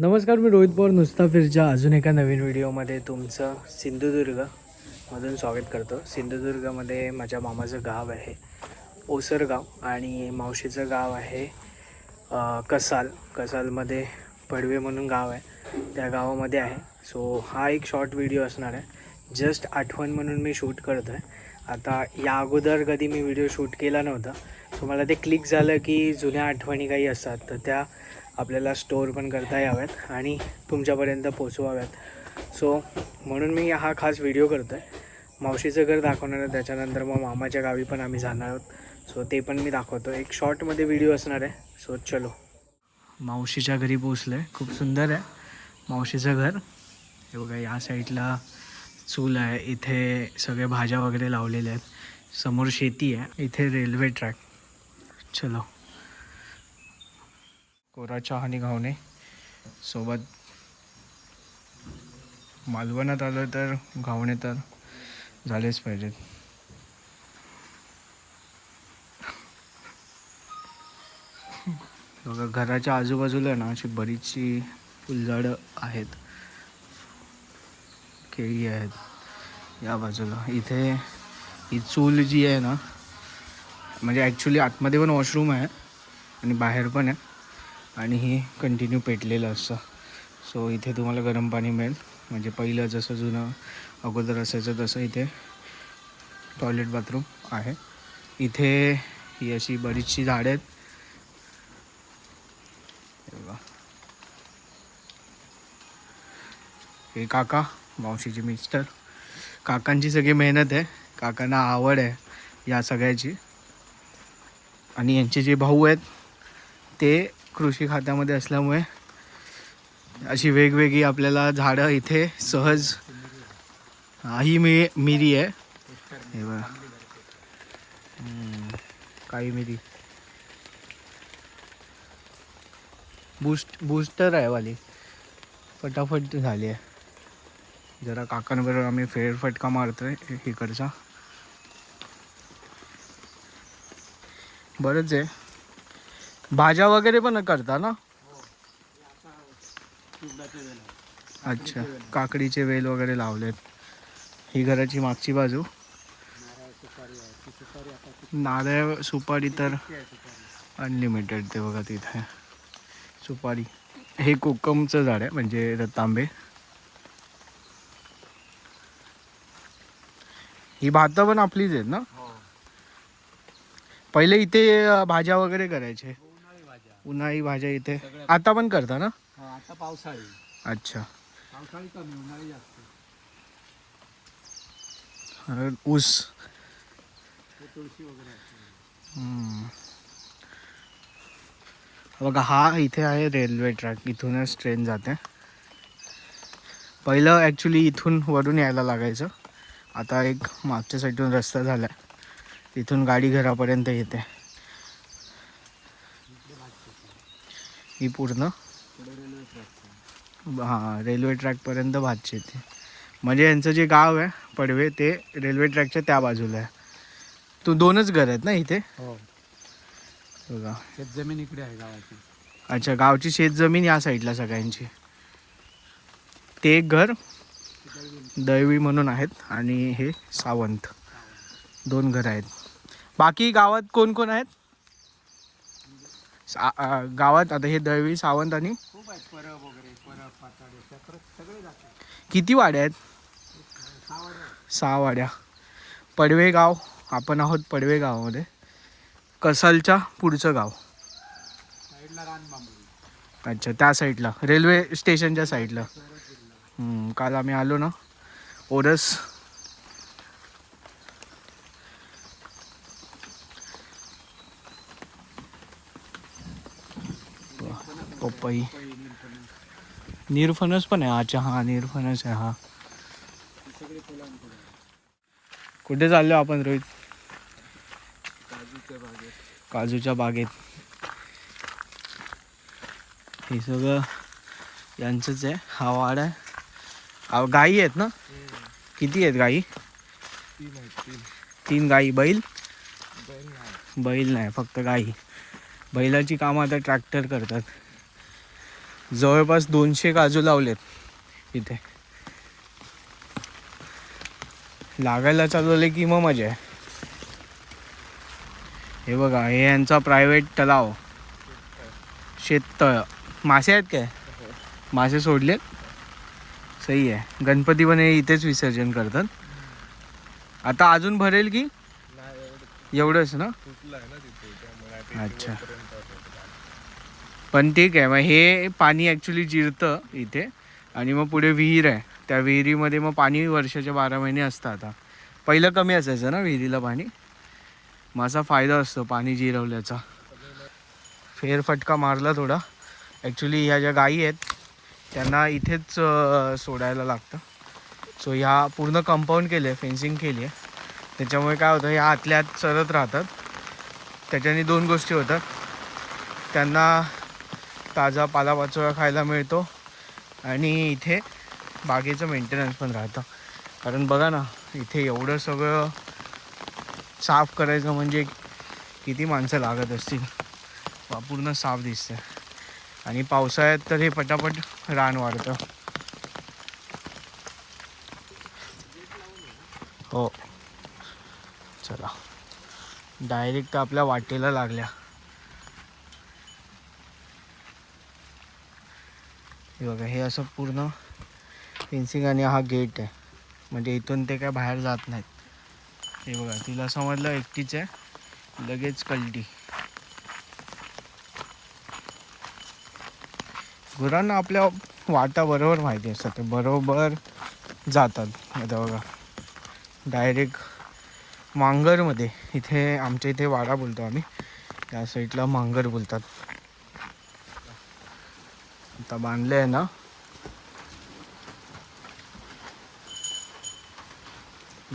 नमस्कार मी रोहित पवार नुसता फिरच्या अजून एका नवीन व्हिडिओमध्ये तुमचं सिंधुदुर्ग मधून स्वागत करतो. सिंधुदुर्गमध्ये माझ्या मामाचं गाव आहे ओसरगाव आणि मावशीचं गाव आहे कसाल. कसालमध्ये पडवे म्हणून गाव आहे. त्या गावामध्ये आहे. सो हा एक शॉर्ट व्हिडिओ असणार आहे. जस्ट आठवण म्हणून मी शूट करतो आहे आता या अगोदर कधी मी व्हिडिओ शूट केला नव्हता. सो मला ते क्लिक झालं की जुन्या आठवणी काही असतात. तर त्या आपल्याला स्टोअर पण करता याव्यात आणि तुमच्यापर्यंत पोचवाव्यात सो म्हणून मी हा खास व्हिडिओ करतो आहे मावशीचं घर दाखवणार आहे त्याच्यानंतर मग मामाच्या गावी पण आम्ही जाणार आहोत. सो ते पण मी दाखवतो एक शॉर्टमध्ये व्हिडिओ असणार आहे. सो चलो. मावशीच्या घरी पोचलं आहे खूप सुंदर आहे मावशीचं घर. हे बघा या साईडला चूल आहे. इथे सगळे भाज्या वगैरे लावलेल्या आहेत. समोर शेती आहे. इथे रेल्वे ट्रॅक चलो. कोरा चहा आणि घावणे. सोबत मालवणात आलं तर घावणे तर झालेच पाहिजेत. बघा घराच्या आजूबाजूला ना अशी बरीचशी फुलझाडं आहेत. केळी आहेत या बाजूला. इथे ही चूल जी आहे ना म्हणजे ॲक्च्युली आतमध्ये पण वॉशरूम आहे आणि बाहेर पण आहे. आणि हे कंटिन्यू पेटलेलं असतं सो इथे तुम्हाला गरम पाणी मिळेल. म्हणजे पहिलं जसं जुनं अगोदर असायचं तसं इथे टॉयलेट बाथरूम आहे. इथे ही अशी बरीचशी झाडं आहेत. हे हे काका मावशीचे मिस्टर काकांची सगळी मेहनत आहे. काकांना आवड आहे या सगळ्याची. आणि यांचे जे भाऊ आहेत ते कृषी खात्यामध्ये असल्यामुळे अशी वेगवेगळी आपल्याला झाडं इथे सहज ही मी मिरी आहे. हे बघा. काळी मिरी. बूस्ट बूस्टर आहे वाली. फटाफट झाली आहे. जरा काकांबरोबर आम्ही फेरफटका मारतोय इकडचा. बरंच आहे. भाज्या वगैरे पण करता ना? अच्छा काकडीचे वेल वगैरे लावलेत. ही घराची मागची बाजू. नारळ सुपारी तर अनलिमिटेड ते बघा तिथे. सुपारी. हे कोकमचं झाड आहे म्हणजे रतांबे. ही भातं पण आपलीच आहेत ना? पहिले इथे भाज्या वगैरे करायचे. उन्हाळी भाज्या इथे. आता पण करता ना? आता पावसाळी. अच्छा. पावसाळी कमी उन्हाळी जास्त. ऊस. तुळशी वगैरे असते. हम्म. बघा हा इथे आहे रेल्वे ट्रॅक. इथूनच ट्रेन जाते. पहिलं ॲक्च्युली इथून वरून यायला लागायचं. आता एक मागच्या साईडून रस्ता झाला तिथून गाडी घरापर्यंत येते. ही पूर्ण पुढे रेल्वे ट्रॅक हां रेल्वे ट्रॅकपर्यंत भातची येते म्हणजे यांचं जे गाव आहे पडवे ते रेल्वे ट्रॅकच्या त्या बाजूला आहे. तू दोनच घर आहेत ना इथे? हो. बघा. शेत जमीन इकडे आहे गावाची. अच्छा गावची शेतजमीन या साईडला सगळ्यांची. ते एक घर दैवी म्हणून आहेत आणि हे सावंत. दोन घर आहेत. बाकी गावात कोण कोण आहेत? गावात आता हे दैवी सावंत आणि खूप आहेत परब वगैरे परब पाताडे चक्र सगळे जातात किती वाड्या आहेत? सहा वाड्या. पडवे गाव आपण आहोत पडवे गावामध्ये कसालच्या पुढचं गाव? अच्छा त्या साईडला. रेल्वे स्टेशनच्या साईडला. काल आम्ही आलो ना. ओरस पपई निरफणस पण आहे अच्छा हा निरफणस आहे हा. कुठे चाललो आपण रोहित? काजूच्या बागेत. काजूच्या बागेत हे सगळं यांचंच आहे हा वाड आहे. गाई आहेत ना? किती आहेत गाई? तीन गाई बैल? बैल नाही फक्त गाई. बैलाची कामं आता ट्रॅक्टर करतात. जवळपास दोनशे काजू लावलेत. इथे. लागायला चालवले की मग मजा आहे. हे बघा हे यांचा प्रायव्हेट तलाव. शेततळ. मासे आहेत काय? मासे सोडलेत. सही आहे. गणपती पण हे इथेच विसर्जन करतात. आता अजून भरेल की? एवढंच ना? अच्छा. पण ठीक आहे मग हे पाणी ॲक्च्युली जिरतं इथे. आणि मग पुढे विहीर आहे. त्या विहिरीमध्ये मग पाणी वर्षाचे बारा महिने असतं आता. पहिलं कमी असायचं ना विहिरीला पाणी? मग असा फायदा असतो पाणी जिरवल्याचा. फेरफटका मारला थोडा. ॲक्च्युली ह्या ज्या गायी आहेत त्यांना इथेच सोडायला लागतं. सो ह्या पूर्ण कंपाऊंड केलं आहे फेन्सिंग केली आहे त्याच्यामुळे काय होतं ह्या आतल्या आत चरत राहतात. त्याच्याने दोन गोष्टी होतात. त्यांना ताजा पालापाचोळा खायला मिळतो. आणि इथे बागेचं मेंटेनन्स पण राहतं. कारण बघा ना इथे एवढं सगळं साफ करायचं म्हणजे किती माणसं लागत असतील. पूर्ण साफ दिसतं आणि पावसाळ्यात तर हे पटापट रान वाढतं. हो. चला. डायरेक्ट आपल्या वाटेला लागल्या. हे बघा हे असं पूर्ण फेन्सिंग आणि हा गेट आहे. म्हणजे इथून ते काय बाहेर जात नाहीत. हे बघा तिला समजलं एकटीच आहे. लगेच कलटी. गुरांना आपल्या वाटा बरोबर माहिती असतात. ते बरोबर जातात. आता बघा डायरेक्ट मांगरमध्ये इथे आमच्या इथे वाडा बोलतो आम्ही. त्या साईडला मांगर बोलतात. आता बांधले आहे ना.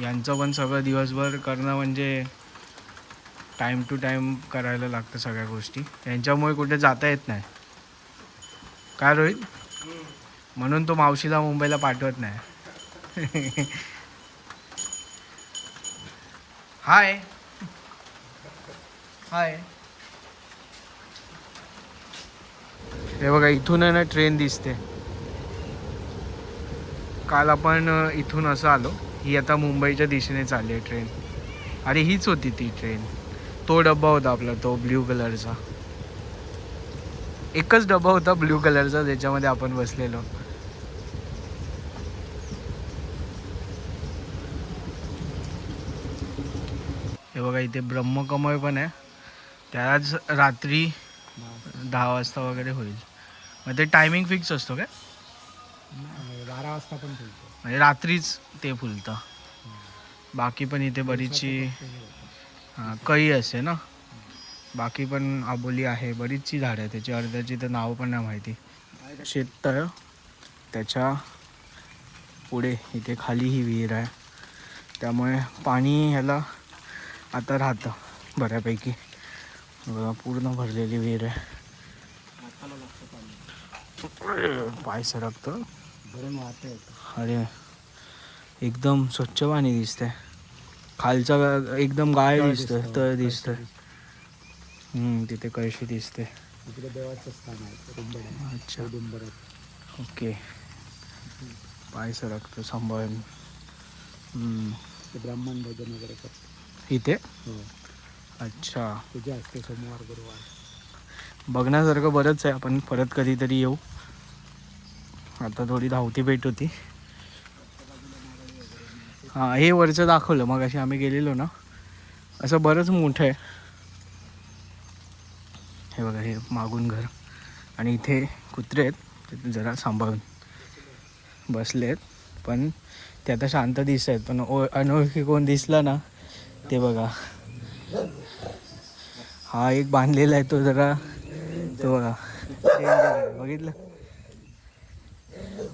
यांचं पण सगळं दिवसभर करणं म्हणजे टाईम टू टाईम करायला लागतं सगळ्या गोष्टी. यांच्यामुळे कुठे जाता येत नाही. काय रोहित? म्हणून तो मावशीला मुंबईला पाठवत नाही. हाय हाय हे बघा इथून आहे ना ट्रेन दिसते. काल आपण इथून असं आलो. ही आता मुंबईच्या दिशेने चालली आहे ट्रेन अरे हीच होती ती ट्रेन तो डब्बा होता आपला तो ब्ल्यू कलरचा एकच डब्बा होता ब्ल्यू कलरचा ज्याच्यामध्ये आपण बसलेलो. हे बघा इथे ब्रह्मकमळ पण आहे. त्याच रात्री दहा वाजता वगैरे होईल. मग ते टायमिंग फिक्स असतो काय? बारा वाजता पण बोलतो म्हणजे रात्रीच ते फुलतं. बाकी पण इथे बरीचशी हां कळी असते ना? बाकी पण आबोली आहे बरीचशी झाडं आहे त्याची अर्ध्याची तर नावं पण नाही माहिती. शेततळ त्याच्या पुढे इथे खाली ही विहीर आहे. त्यामुळे पाणी ह्याला आता राहतं बऱ्यापैकी. बघा पूर्ण भरलेली विहीर आहे. पाय सरकतं येतं. अरे एकदम स्वच्छ पाणी दिसतंय. खालचा एकदम गाय दिसतोय दिसतं, तळ दिसतोय. तिथे कळशी दिसते. देवाचं स्थान आहे अच्छा. ओके. पाय सरकतो सांभाळून. ब्राह्मण भोजन वगैरे करतात. इथे? हो. अच्छा. पूजा असते सोमवार गुरुवार. बघण्यासारखं बरंच आहे. आपण परत कधीतरी येऊ. आता थोडी धावती भेट होती. हां हे वरचं दाखवलं. मग अशी आम्ही गेलेलो ना. असं बरंच मोठं आहे. हे बघा हे मागून घर. आणि इथे कुत्रे आहेत. ते जरा सांभाळून बसले आहेत. पण ते आता शांत दिसत आहेत. पण ओ अनोळखी कोण दिसला ना ते बघा. हा एक बांधलेला आहे तो जरा. तो बघा. बघितलं?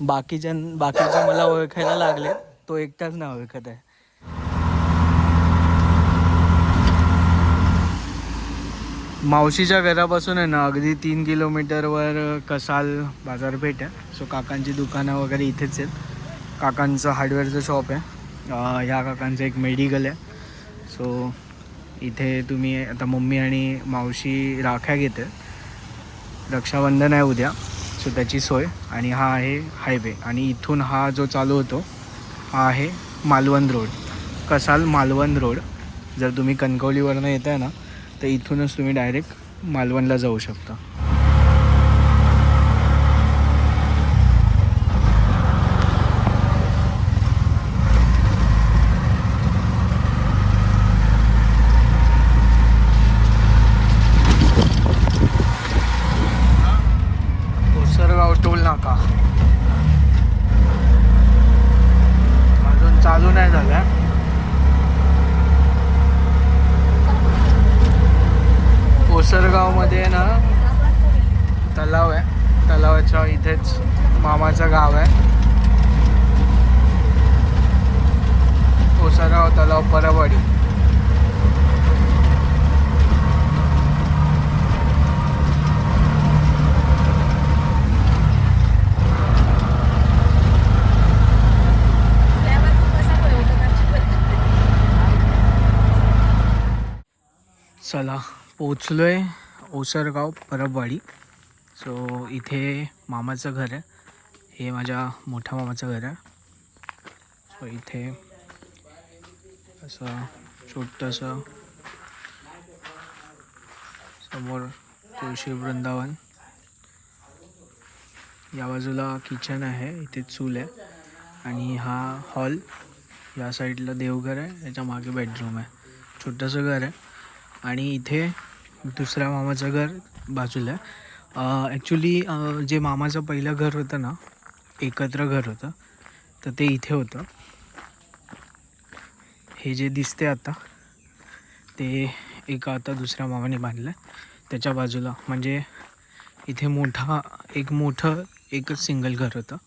बाकीच्या बाकीचे मला ओळखायला लागले. तो एकटाच ना ओळखत आहे. मावशीच्या घरापासून आहे ना अगदी तीन किलोमीटरवर कसाल बाजारपेठ आहे. सो काकांची दुकानं वगैरे इथेच आहेत. काकांचं हार्डवेअरचं शॉप आहे. ह्या काकांचं एक मेडिकल आहे. सो इथे तुम्ही आता मम्मी आणि मावशी राख्या घेते रक्षाबंधन आहे उद्या सो त्याची सोय. आणि हा आहे हायवे आणि इथून हा जो चालू होतो हा आहे मालवण रोड. कसाल मालवण रोड. जर तुम्ही कणकवलीवरनं येत आहे ना तर इथूनच तुम्ही डायरेक्ट मालवणला जाऊ शकता ओसरगाव टोल नाका अजून चालू नाही झालं ओसरगावमध्ये ना तलाव आहे इथेच मामाचं गाव आहे. ओसराव तलाव परवाडी चला पोचलो आहे ओसरगाव परबवाडी सो इथे मामाचं घर आहे. हे माझ्या मोठ्या मामाचं घर आहे. सो इथे असं छोटंसं समोर तुळशी वृंदावन. या बाजूला किचन आहे. इथे चूल आहे. आणि हा हॉल या साईडला देवघर आहे. याच्या मागे बेडरूम आहे. छोटंसं घर आहे. आणि इथे दुसऱ्या मामाचं घर बाजूला आहे. ॲक्च्युली जे मामाचं पहिलं घर होतं ना एकत्र घर होतं तर ते इथे होतं. हे जे दिसते आता ते एका आता दुसऱ्या मामाने बांधलं त्याच्या बाजूला म्हणजे इथे मोठा एक मोठं एकच सिंगल घर होतं.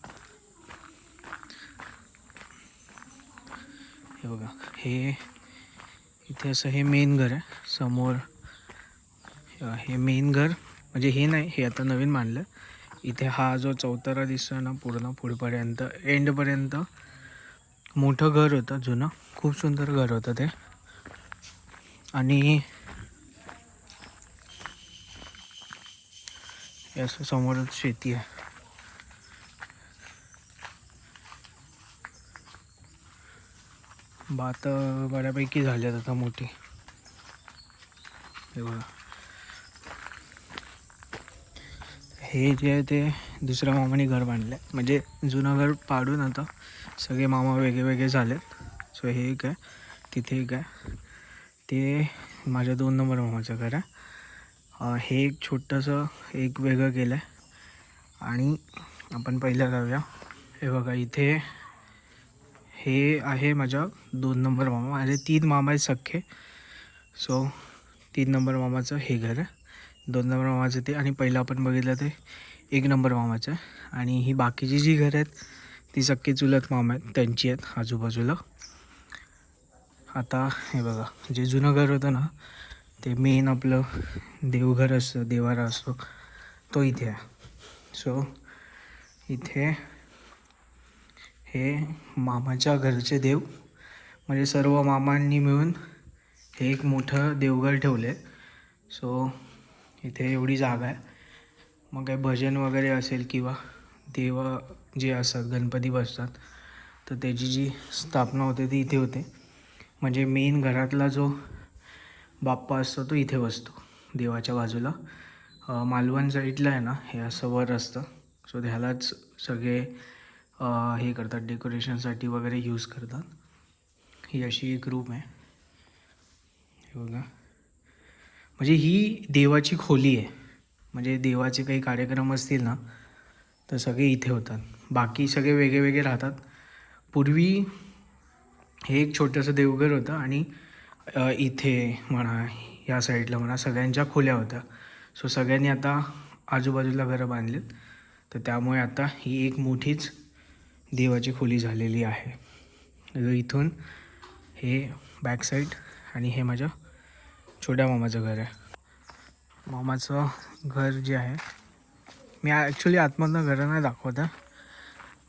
हे बघा हे इथे असं हे मेन घर आहे. समोर हे मेन घर. म्हणजे हे नाही हे आता नवीन मांडलं. इथे हा जो चौतारा दिसतो ना पूर्ण पुढेपर्यंत एंडपर्यंत मोठं घर होतं जुनं. खूप सुंदर घर होतं ते. आणि असं समोरच शेती आहे. भात बऱ्यापैकी झाल्यात आता मोठी. हे बघा. हे जे आहे ते दुसऱ्या मामाने घर बांधलं आहे म्हणजे जुनं घर पाडून आता सगळे मामा वेगळे वेगळे झालेत. सो हे एक आहे. तिथे एक आहे. ते माझ्या दोन नंबर मामाचं घर आहे. हे एक छोटंसं एक वेगळं केलं आहे आणि आपण पहिलं जाऊया. हे बघा इथे हे आहे माझ्या दोन नंबर मामा. माझे तीन मामा आहेत सख्खे. सो तीन नंबर मामाचं हे घर आहे. दोन नंबर मामाचं ते आणि पहिलं आपण बघितलं ते एक नंबर मामाचं. आहे आणि ही बाकीची जी घरं आहेत ती सख्खे चुलत मामा आहेत त्यांची आहेत आजूबाजूला. आता हे बघा जे जुनं घर होतं ना ते मेन आपलं देवघर असतं देवारा असतो तो इथे आहे. सो इथे हे मामाच्या घरचे देव म्हणजे सर्व मामांनी मिळून हे एक मोठं देवघर ठेवलं आहे सो इथे एवढी जागा आहे. मग काय भजन वगैरे असेल किंवा देव जे असतात गणपती बसतात तर त्याची जी स्थापना होते ती इथे होते. म्हणजे मेन घरातला जो बाप्पा असतो तो इथे बसतो देवाच्या बाजूला. मालवण साईडला आहे ना हे असं वर असतं. सो ह्यालाच सगळे हे करतात डेकोरेशनसाठी वगैरे यूज करतात. ही अशी एक रूम आहे. हे बघा. म्हणजे ही देवाची खोली आहे. म्हणजे देवाचे काही कार्यक्रम असतील ना तर सगळे इथे होतात. बाकी सगळे वेगळे वेगळे राहतात. पूर्वी हे एक छोटंसं देवघर होतं आणि इथे म्हणा या साईडला म्हणा सगळ्यांच्या खोल्या होत्या. सो सगळ्यांनी आता आजूबाजूला घरं बांधलीत. तर त्यामुळे आता ही एक मोठीच देवाची खोली झालेली आहे. इथून हे बॅक साईड आणि हे माझ्या छोट्या मामाचं घर आहे. मामाचं घर जे आहे मी ॲक्च्युली आतमधनं घरं नाही दाखवत. आहे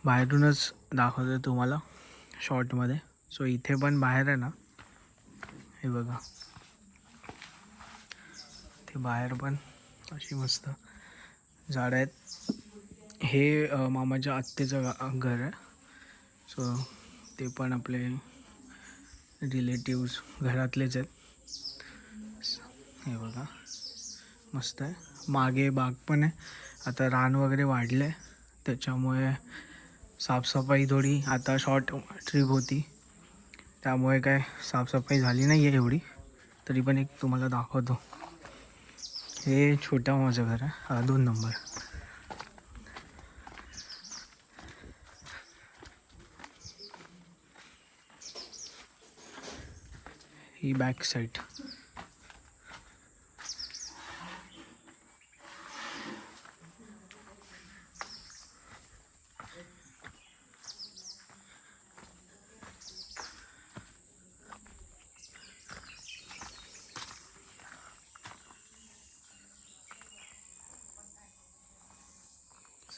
बाहेरूनच दाखवतो तुम्हाला शॉर्टमध्ये सो इथे पण बाहेर आहे ना हे बघा. ते बाहेर पण अशी मस्त झाडं आहेत. हे मामाच्या आत्तेचं गा घर आहे. सो ते पण आपले रिलेटिव्स घरातलेच आहेत. हे बघा. मस्त आहे. मागे बाग पण आहे. आता रान वगैरे वाढलं आहे त्याच्यामुळे साफसफाई थोडी आता शॉर्ट ट्रिप होती. त्यामुळे काय साफसफाई झाली नाही आहे एवढी. तरी पण एक तुम्हाला दाखवतो. हे छोटा माझं घर आहे. हा दोन नंबर. ही बॅक साईड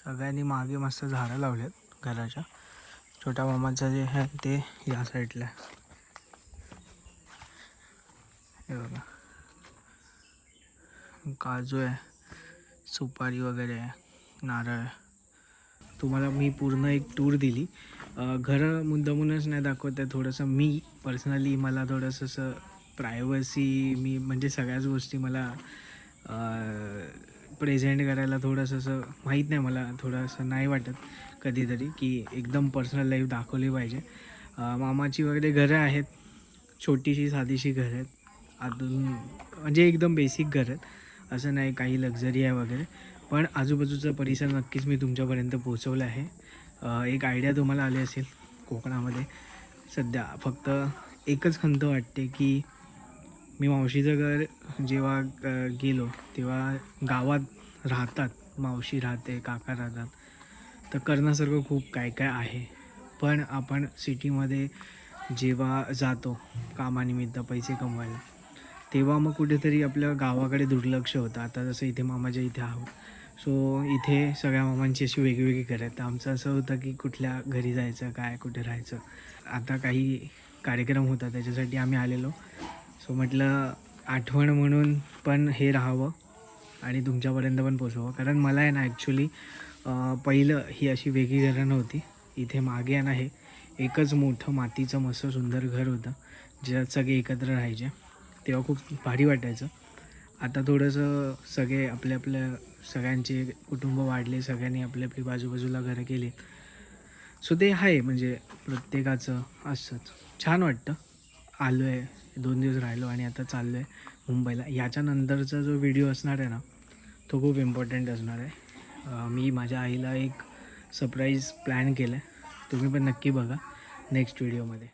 सगळ्यांनी मागे मस्त झाडं लावलेत घराच्या. छोट्या मामाचं जे आहे ते या साईडला. आहे हे बघा. काजू आहे सुपारी वगैरे आहे नारळ तुम्हाला मी पूर्ण एक टूर दिली. घरं मुद्दामूनच नाही दाखवत आहे थोडंसं मी पर्सनली मला थोडंसं असं प्रायव्हसी मी म्हणजे सगळ्याच गोष्टी मला प्रेझेंट करायला थोडंसं असं माहीत नाही मला थोडंसं नाही वाटत कधीतरी की एकदम पर्सनल लाईफ दाखवली पाहिजे. मामाची वगैरे घरं आहेत छोटीशी साधीशी घरं आहेत. अजून म्हणजे एकदम बेसिक घर आहेत. असं नाही काही लक्झरी आहे वगैरे. पण आजूबाजूचा परिसर नक्कीच मी तुमच्यापर्यंत पोहोचवला आहे. एक आयडिया तुम्हाला आली असेल कोकणामध्ये. सध्या फक्त एकच खंत वाटते की मी मावशीचं घर जेव्हा गेलो तेव्हा गावात राहतात. मावशी राहते काका राहतात. तर करण्यासारखं खूप काय काय आहे. पण आपण सिटीमध्ये जेव्हा जातो कामानिमित्त पैसे कमवायला तेव्हा मग कुठेतरी आपल्या गावाकडे दुर्लक्ष होतं. आता जसं इथे मामाच्या इथे आहोत सो इथे सगळ्या मामांची अशी वेगवेगळी घरं आहेत. तर आमचं असं होतं की कुठल्या घरी जायचं काय कुठे राहायचं. आता काही कार्यक्रम होता त्याच्यासाठी आम्ही आलेलो. सो म्हटलं आठवण म्हणून पण हे राहावं आणि तुमच्यापर्यंत पण पोचवावं. कारण मला आहे ना ॲक्च्युली पहिलं ही अशी वेगळी घरं नव्हती. इथे मागे आहे ना हे एकच मोठं मातीचं मस्त सुंदर घर होतं ज्यात सगळे एकत्र राहायचे. तेव्हा खूप भारी वाटायचं. आता थोडंसं सगळे आपल्या आपल्या सगळ्यांचे कुटुंब वाढले सगळ्यांनी आपली आपली बाजूबाजूला घरं केली. सो ते आहे म्हणजे प्रत्येकाचं असंच. छान वाटतं. आलो आहे दोन दिवस राहिलो आणि आता चाललो आहे मुंबईला. याच्यानंतरचा जो व्हिडिओ असणार आहे ना तो खूप इम्पॉर्टंट असणार आहे. मी माझ्या आईला एक सरप्राईज प्लॅन केलं आहे तुम्ही पण नक्की बघा नेक्स्ट व्हिडिओमध्ये